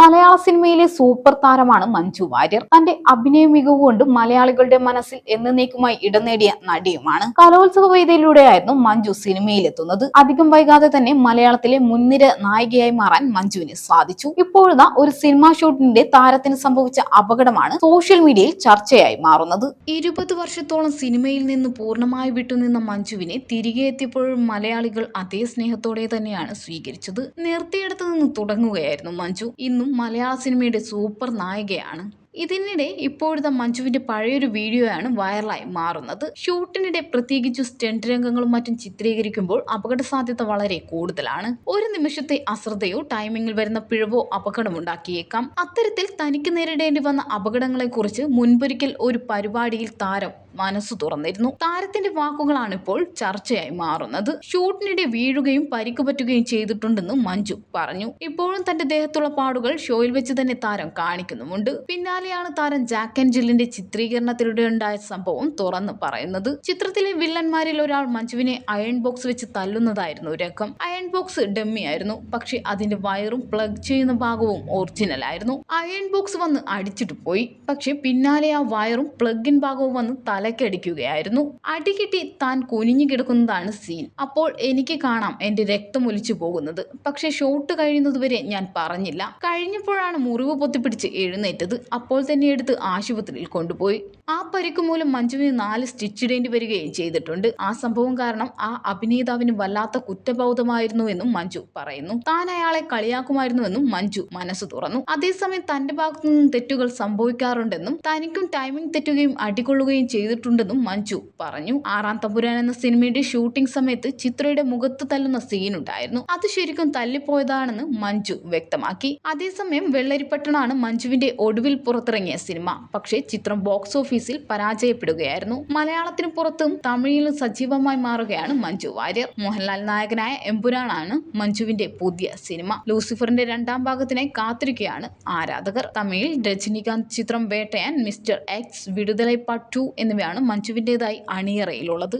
മലയാള സിനിമയിലെ സൂപ്പർ താരമാണ് മഞ്ജു വാര്യർ. തന്റെ അഭിനയ മികവ് കൊണ്ട് മലയാളികളുടെ മനസ്സിൽ എന്നേക്കുമായി ഇടം നേടിയ നടിയുമാണ്. കലോത്സവ വേദിയിലൂടെയായിരുന്നു മഞ്ജു സിനിമയിലെത്തുന്നത്. അധികം വൈകാതെ തന്നെ മലയാളത്തിലെ മുൻനിര നായികയായി മാറാൻ മഞ്ജുവിന് സാധിച്ചു. ഇപ്പോഴത്തെ ഒരു സിനിമാ ഷൂട്ടിന്റെ താരത്തിന് സംഭവിച്ച അപകടമാണ് സോഷ്യൽ മീഡിയയിൽ ചർച്ചയായി മാറുന്നത്. ഇരുപത് വർഷത്തോളം സിനിമയിൽ നിന്ന് പൂർണമായി വിട്ടുനിന്ന മഞ്ജുവിനെ തിരികെ എത്തിയപ്പോഴും മലയാളികൾ അതേ സ്നേഹത്തോടെ തന്നെയാണ് സ്വീകരിച്ചത്. നിർത്തിയിടത്തു നിന്ന് തുടങ്ങുകയായിരുന്നു മഞ്ജു. ഇന്നും മലയാള സിനിമയുടെ സൂപ്പർ നായികയാണ് ഇതിനിടെ ഇപ്പോഴത്തെ മഞ്ജുവിന്റെ പഴയൊരു വീഡിയോയാണ് വൈറലായി മാറുന്നത്. ഷൂട്ടിനിടെ പ്രത്യേകിച്ചു സ്റ്റണ്ട് രംഗങ്ങളും മറ്റും ചിത്രീകരിക്കുമ്പോൾ അപകട സാധ്യത വളരെ കൂടുതലാണ്. ഒരു നിമിഷത്തെ അശ്രദ്ധയോ ടൈമിംഗിൽ വരുന്ന പിഴവോ അപകടമുണ്ടാക്കിയേക്കാം. അത്തരത്തിൽ തനിക്ക് നേരിടേണ്ടി വന്ന അപകടങ്ങളെക്കുറിച്ച് മുൻപൊരിക്കൽ ഒരു പരിപാടിയിൽ താരം മനസ്സു തുറന്നിരുന്നു. താരത്തിന്റെ വാക്കുകളാണ് ഇപ്പോൾ ചർച്ചയായി മാറുന്നത്. ഷൂട്ടിനിടെ വീഴുകയും പരിക്കു പറ്റുകയും ചെയ്തിട്ടുണ്ടെന്ന് മഞ്ജു പറഞ്ഞു. ഇപ്പോഴും തന്റെ ദേഹത്തുള്ള പാടുകൾ ഷോയിൽ വെച്ച് തന്നെ താരം കാണിക്കുന്നുമുണ്ട്. പിന്നാലെയാണ് താരം ജാക്ക് ആൻഡ് ജില്ലിന്റെ ചിത്രീകരണത്തിലൂടെ ഉണ്ടായ സംഭവം തുറന്നു പറയുന്നത്. ചിത്രത്തിലെ വില്ലന്മാരിൽ ഒരാൾ മഞ്ജുവിനെ അയൺ ബോക്സ് വെച്ച് തല്ലുന്നതായിരുന്നു രംഗം. അയൺ ബോക്സ് ഡമ്മി ആയിരുന്നു. പക്ഷെ അതിന്റെ വയറും പ്ലഗ് ചെയ്യുന്ന ഭാഗവും ഒറിജിനൽ ആയിരുന്നു. അയൺ ബോക്സ് വന്ന് അടിച്ചിട്ട് പോയി. പക്ഷെ പിന്നാലെ ആ വയറും പ്ലഗിൻ ഭാഗവും വന്ന് തലക്കടിക്കുകയായിരുന്നു. അടികിട്ടി താൻ കുനിഞ്ഞു കിടക്കുന്നതാണ് സീൻ അപ്പോൾ എനിക്ക് കാണാം എന്റെ രക്തം ഒലിച്ചു പോകുന്നത്. പക്ഷെ ഷോട്ട് കഴിയുന്നതുവരെ ഞാൻ പറഞ്ഞില്ല. കഴിഞ്ഞപ്പോഴാണ് മുറിവ് പൊത്തിപ്പിടിച്ച് എഴുന്നേറ്റത്. അപ്പോൾ തന്നെ എടുത്ത് ആശുപത്രിയിൽ കൊണ്ടുപോയി. ആ പരിക്ക് മൂലം മഞ്ജുവിന് നാല് സ്റ്റിച്ച് ഇടേണ്ടി വരികയും ചെയ്തിട്ടുണ്ട്. ആ സംഭവം കാരണം ആ അഭിനേതാവിന് വല്ലാത്ത കുറ്റബോധമായിരുന്നുവെന്നും മഞ്ജു പറയുന്നു. താൻ അയാളെ കളിയാക്കുമായിരുന്നുവെന്നും മഞ്ജു മനസ്സ് തുറന്നു. അതേസമയം തന്റെ ഭാഗത്തു നിന്നും തെറ്റുകൾ സംഭവിക്കാറുണ്ടെന്നും തനിക്കും ടൈമിംഗ് തെറ്റുകയും അടികൊള്ളുകയും ചെയ്തിട്ടുണ്ടെന്നും മഞ്ജു പറഞ്ഞു. ആറാം തമ്പുരാൻ എന്ന സിനിമയുടെ ഷൂട്ടിംഗ് സമയത്ത് ചിത്രയുടെ മുഖത്ത് തല്ലുന്ന സീൻ ഉണ്ടായിരുന്നു അത് ശരിക്കും തല്ലിപ്പോയതാണെന്ന് മഞ്ജു വ്യക്തമാക്കി. അതേസമയം വെള്ളരിപ്പട്ടണാണ് മഞ്ജുവിന്റെ ഒടുവിൽ പുറത്തിറങ്ങിയ സിനിമ. പക്ഷേ ചിത്രം ബോക്സ് ഓഫീസിൽ പരാജയപ്പെടുകയായിരുന്നു. മലയാളത്തിന് പുറത്തും തമിഴിലും സജീവമായി മാറുകയാണ് മഞ്ജു വാര്യർ. മോഹൻലാൽ നായകനായ എമ്പുരാനാണ് മഞ്ജുവിന്റെ പുതിയ സിനിമ. ലൂസിഫറിന്റെ രണ്ടാം ഭാഗത്തിനായി കാത്തിരിക്കുകയാണ് ആരാധകർ. തമിഴിൽ രജനികാന്ത് ചിത്രം Vettaiyan mister X Viduthalai part two എന്നിവയാണ് മഞ്ജുവിന്റെതായി അണിയറയിലുള്ളത്.